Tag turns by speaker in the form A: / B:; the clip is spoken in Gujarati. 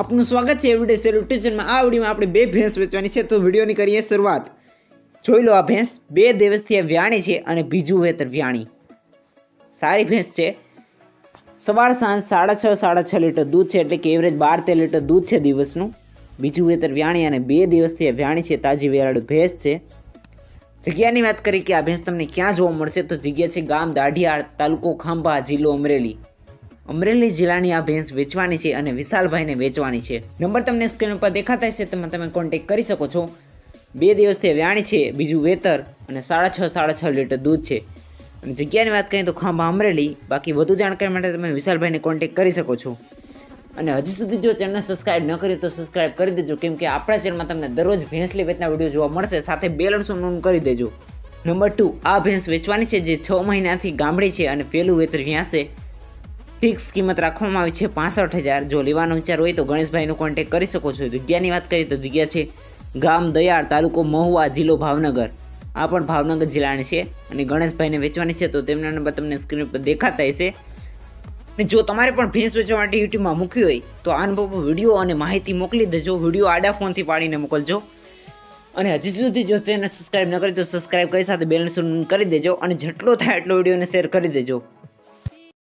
A: આપનું સ્વાગત છે એવરીડે સેલ્યુ ટ્યુશનમાં આ વિડીયોમાં આપણે બે ભેંસ વેચવાની છે. તો વિડીયોની કરીએ શરૂઆત. જોઈ લો આ ભેંસ. બે દિવસથી આ વ્યાણી છે અને બીજું વેતર વ્યાણી. સારી ભેંસ છે. સવાર, સાંજ સાડા છ સાડા છ લીટર દૂધ છે. એટલે કે એવરેજ બાર, તેર લીટર દૂધ છે દિવસનું. બીજું વેતર વ્યાણી અને બે દિવસથી આ વ્યાણી છે. તાજી, વેરાળું ભેંસ છે. જગ્યાની વાત કરીએ કે આ ભેંસ તમને ક્યાં જોવા મળશે? તો જગ્યા છે ગામ દાઢિયાળ તાલુકો ખાંભા, જિલ્લો અમરેલી. અમરેલી જિલ્લાની આ ભેંસ વેચવાની છે અને વિશાલભાઈને વેચવાની છે. નંબર તમને સ્ક્રીન ઉપર દેખાતા હશે, તેમાં તમે કોન્ટેક્ટ કરી શકો છો. બે દિવસથી વ્યાણી છે, બીજું વેતર અને સાડા છ સાડા છ લીટર દૂધ છે. અને જગ્યાની વાત કરીએ તો ખાંભા અમરેલી. બાકી વધુ જાણકારી માટે તમે વિશાલભાઈને કોન્ટેક્ટ કરી શકો છો. અને હજી સુધી જો ચેનલ સબસ્ક્રાઇબ ન કરી તો સબસ્ક્રાઇબ કરી દેજો, કેમ કે આપણા ચેનલમાં તમને દરરોજ ભેંસલી વેચના વીડિયો જોવા મળશે. સાથે બે લણસો નોંધ કરી દેજો. નંબર ટુ આ ભેંસ વેચવાની છે, જે છ મહિનાથી ગામડી છે અને પેલું વેતર વ્યાસે. ફિક્સ કિંમત રાખવામાં આવી છે પાસઠ હજાર. જો લેવાનો વિચાર હોય તો ગણેશભાઈનો કોન્ટેક કરી શકો છો. જગ્યાની વાત કરીએ તો જગ્યા છે ગામ દયાળ તાલુકો મહુવા જિલ્લો ભાવનગર. આ પણ ભાવનગર જિલ્લાની છે અને ગણેશભાઈને વેચવાની છે તો તેમના નંબર તમને સ્ક્રીન પર દેખાતા હશે. અને જો તમારે પણ ભેંસ વેચવા માટે યુટ્યુબમાં મૂકવી હોય તો આ પર વીડિયો અને માહિતી મોકલી દેજો. વીડિયો આડા ફોનથી પાડીને મોકલજો. અને હજી સુધી જો તેને સબસ્ક્રાઈબ ન કરી તો સબસ્ક્રાઇબ કરી સાથે બેલેન્સ કરી દેજો અને જેટલો થાય એટલો વિડીયોને શેર કરી દેજો.